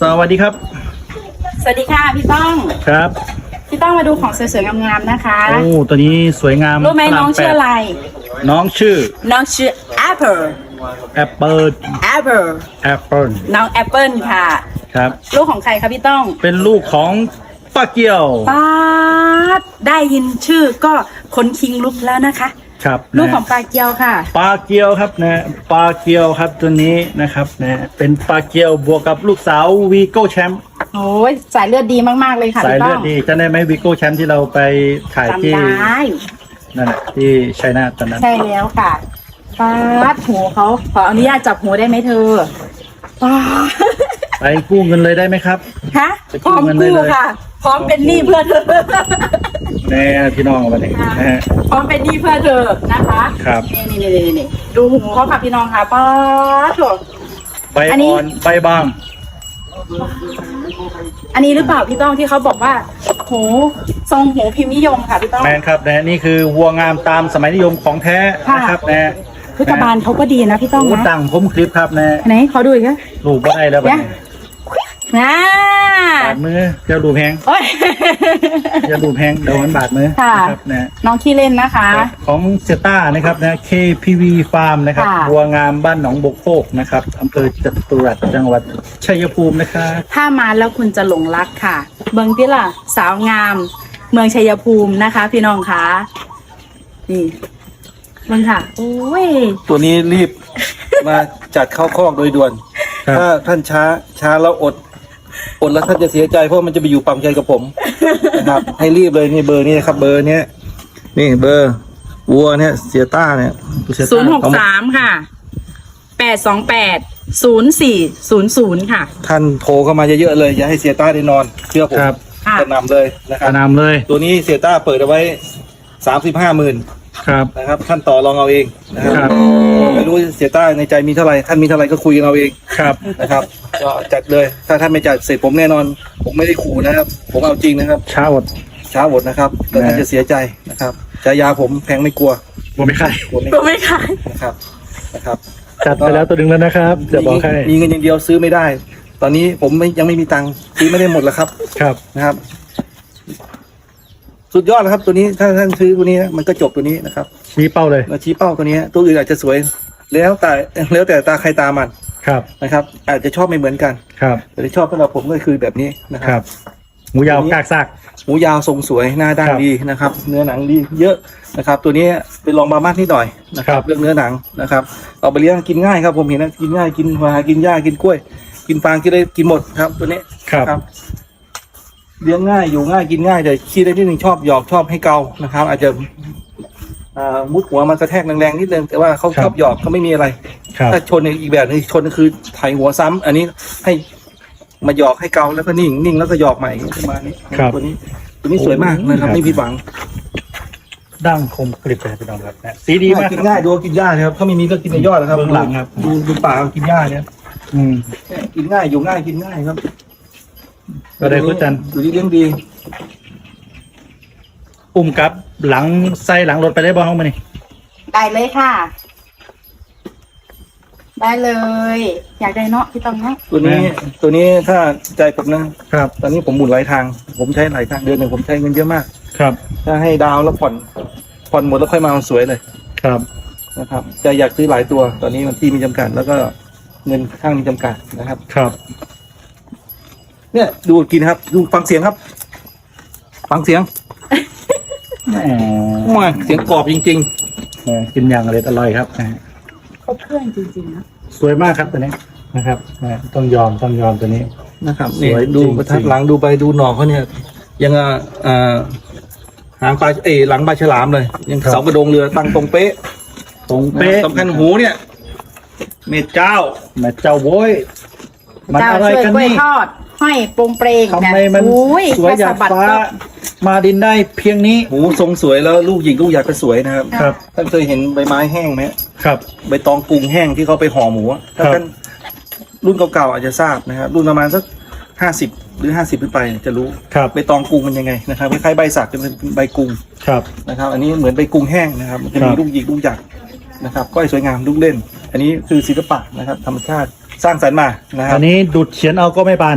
สวัสดีครับ สวัสดีค่ะพี่ต้องครับพี่ต้องมาดูของสวยๆงามๆนะคะโอ้ตัวนี้สวยงามรู้ไหมน้องชื่ออะไร น้องชื่อ น้องชื่อ Apple แอปเปิล Apple แอปเปิลน้อง Apple ค่ะ ครับ ลูกของใครคะพี่ต้อง เป็นลูกของป้าเกียวป้าดได้ยินชื่อก็คนคิงลุกแล้วนะคะ ครับลูกของนะปลาเกียวค่ะ ปลาเกียวครับนะปลาเกียวครับตัวนี้นะครับนะเป็นปลาเกียวบวกกับลูกสาววีโก้แชมป์โอ้ยสายเลือดดีมากๆเลยค่ะสายพี่เลืต้ออดงดีจะได้ไหมวีโก้แชมป์ที่เราไปถ่ายจำที่ได้นั่นแหละที่ชัยนาทตอนนั้น ใช่แล้วค่ะป้าดหูเขาขออนุญาตจับหูได้ไหมเธอป้าดไปกู้เงินเลยได้ไหมครับ ฮะไปกู้พร้อมเงินได้กู้เลยค่ะ พร้อมเป็นหนี้เพื่อเธอ แน่พี่น้องวันนี้นะฮะ พร้อมเป็นหนี้เพื่อเธอนะคะครับ นี่นี่นี่นี่นี่ดูหูเขาค่ะพี่น้องค่ะป้าดโถ ใบอันนี้ อ่อนใบบางอันนี้หรือเปล่าพี่ต้องที่เขาบอกว่าหูทรงหูพิมพ์นิยมค่ะพี่ต้อง แมนครับนะนี่คือวัวงามตามสมัยนิยมของแท้ค่ะ นะครับนะพุทธบาลเขาก็ดีนะพี่ต้องโอ้นะดังผมคลิปครับนะไหนขอดูอีกนะลูกบ่ได้แล้วบัดนี้อ่าบาด มือเจ้าดูแพงโอ้ย เจ้าดูแพงเดี๋ยวมันบาดมือค่ะ นะครับนะ น้องขี้เล่นนะคะ ของเซต้านะครับนะ KPV Farm นะครับค่ะวัวงามบ้านหนองบกโคกนะครับอำเภอจตุรัสจังหวัดชัยภูมินะครับถ้ามาแล้วคุณจะหลงรักค่ะ เมืองที่ล่ะ สาวงาม เมืองชัยภูมินะคะ พี่น้องคะนี่เมืองค่ะโอ้ย ตัวนี้รีบ มาจัดเข้าคอกโดยด่วน ครับ ถ้าท่านช้าช้าแล้วอด อดแล้วท่านจะเสียใจเพราะมันจะไปอยู่ปั๊มใจกับผมนะครับ ให้รีบเลยนี่เบอร์นี้นะครับ เบอร์เนี้ยนี่เบอร์วัวเนี่ยเสียต้าเนี่ยเซต้าศูนย์หกสามค่ะแปดสองแปดศูนย์สี่ศูนย์ศูนย์ค่ะ ท่านโทรเข้ามาเยอะๆเลย อย่าให้เสียต้าได้นอนเชื่อผมครับ ค่ะจะนำเลยนะคกรัระบนำเลย ตัวนี้เสียต้าเปิดเอาไว้สามสิบห้าหมื่น ครับ นะครับท่านต่อรองเอาเองนะครับครับ ไม่รู้เสียต้าในใจมีเท่าไหร่ท่านมีเท่าไหร่ก็คุยกันเอาเองครับ นะครับก็จัดเลยถ้าท่านไม่จัดเสร็จผมแน่นอน ผมไม่ได้ขู่นะครับ ผมเอาจริงนะครับ ช้าอด ช้าหมดนะครับแล้วท่านจะเสียใจนะครับฉายาผมแพงไม่กลัวบ่ไม่ใครกลัวไม่ก็ไม่ขาย นะครับนะครับ จัดไปแล้วตัวหนึ่งแล้วนะครับจะบอกให้มีเงินอย่างเดียวซื้อไม่ได้ ตอนนี้ผมไม่ยังไม่มีตังค์ซื้อไม่ได้หมดแล้วครับครับนะครับ สุดยอดแล้วครับ ตัวนี้ถ้าท่านซื้อตัวนี้นะมันก็จบตัวนี้นะครับชี้เป้าเลยมาชี้เป้าตัวนี้ ตัวอื่นอาจจะสวย แล้วแต่แล้วแต่ตาใครตามันครับนะครับ อาจจะชอบไม่เหมือนกันครับแต่ที่ชอบสำหรับผมก็คือแบบนี้นะคครับรับหมูยาวกากซาก หมูยาวทรงสวยหน้าด้านครับดีนะครับ เนื้อหนังดีเยอะนะครับ ตัวนี้เป็นรองบามากนิดหน่อยนะครัครับ บเรื่องเนื้อหนังนะครับเอาไปเลี้ยงกินง่ายครับผมเห็นนะกินง่ายกินปลากินหญ้ากินกล้วย กินฟางกินได้กินหมดครับ ตัวนี้ครับ เลี้ยงง่ายอยู่ง่ายกินง่ายแต่ขี้ได้นิดนึงชอบหยอกชอบให้เกานะครับ อาจจะอ่ามุดหัวมันกระแทกแรงๆนิดนึงแต่ว่าเขาครับชอบหยอกเขาไม่มีอะไรครับถ้าชนอีกแบบหนึงชนก็คือไถหัวซ้ำอันนี้ให้มาหยอกให้เกาแล้วก็นิ่งนิ่งแล้วก็หยอกใหม่ประมาณนี้ครับตัวนี้ ตัวนี้สวยมากนะครับครับไม่ผิดหวังดั้งคมกริบเลยพี่น้องครับนะสีดีมากกินครับง่ายดูกินหญ้านะครับถ้าไม่มีก็กินในยอดนะครับเบื้องหลังครับดูดูป่ากินหญ้าเนี่ยอืมกินง่ายอยู่ง่ายกินง่ายครับ ก็ได้คุยกันอยู่ที่เลี้ยงดี อุ้มกับหลังใส่หลังรถไปได้บ้างไหมนี่ได้เลยค่ะ ได้เลย อยากได้เนาะพี่ต้องเนาะตัวนี้ตัวนี้ถ้าใจผมนะครับ ตอนนี้ผมหมุนหลายทาง ผมใช้หลายทางเดือนหนึ่งผมใช้เงินเยอะมาก ครับ ถ้าให้ดาวแล้วผ่อนผ่อนหมดแล้วค่อยมามันสวยเลยครับนะครับจะอยากซื้อหลายตัว ตอนนี้มันที่มีจำกัด แล้วก็เงินข้างมีจำกัดนะครับ ครับ เนี่ยดูกินครับดูฟังเสียงครับ ฟังเสียงแหมมาเสียงกรอบจริง แหมกินอย่างอร่อยอร่อยครับนะฮะครบเครื่องจริงๆนะสวยมากครับตัวนี้นะครับนะต้องยอมต้องยอมตัวนี้ ๆ นะครับสนี่วยดูจริงๆประทัดหลังดูไปดูหนอกเขาเนี่ย ยังอะอ่าหางปลาเอยหลังปลาฉลามเลย ยังเสากระโดงเรือตั้งตรงเป๊ะตรงเป๊ะสำคัญหูเนี่ย เม็ดเจ้า แม่เจ้าโว้ยมันเจ้าอะไรช่วยกันกล้วยนี่ทอด ห้อยโปรงเปรงทำไมมันอุ้ยสวยแค่หยาสะดบัดฟ้าก็มาดินได้เพียงนี้หูทรงสวยแล้วลูกหญิงลูกอยากจะสวยนะครับครับท่านเคยเห็นใบไม้แห้งไหมครับ ใบตองกรุงแห้งที่เขาไปห่อหมูอะถ้าครับท่านรุ่นเก่าๆอาจจะทราบนะครับรุ่นประมาณสักห้าสิบหรือห้าสิบขึ้นไปเนี่ยจะรู้ครับใบตองกรุงมันยังไงนะครับคล้ายๆใบสักจะเป็นใบกรุงครับนะครับ อันนี้เหมือนใบกรุงแห้งนะครับมันจะคมีรับลูกหยิกลูกหยักนะครับก้อยสวยงามลูกเล่น อันนี้คือศิลปะนะครับ ธรรมชาติสร้างสรรค์มานะครับอันนี้ดุดเขียนเอาก็ไม่บาน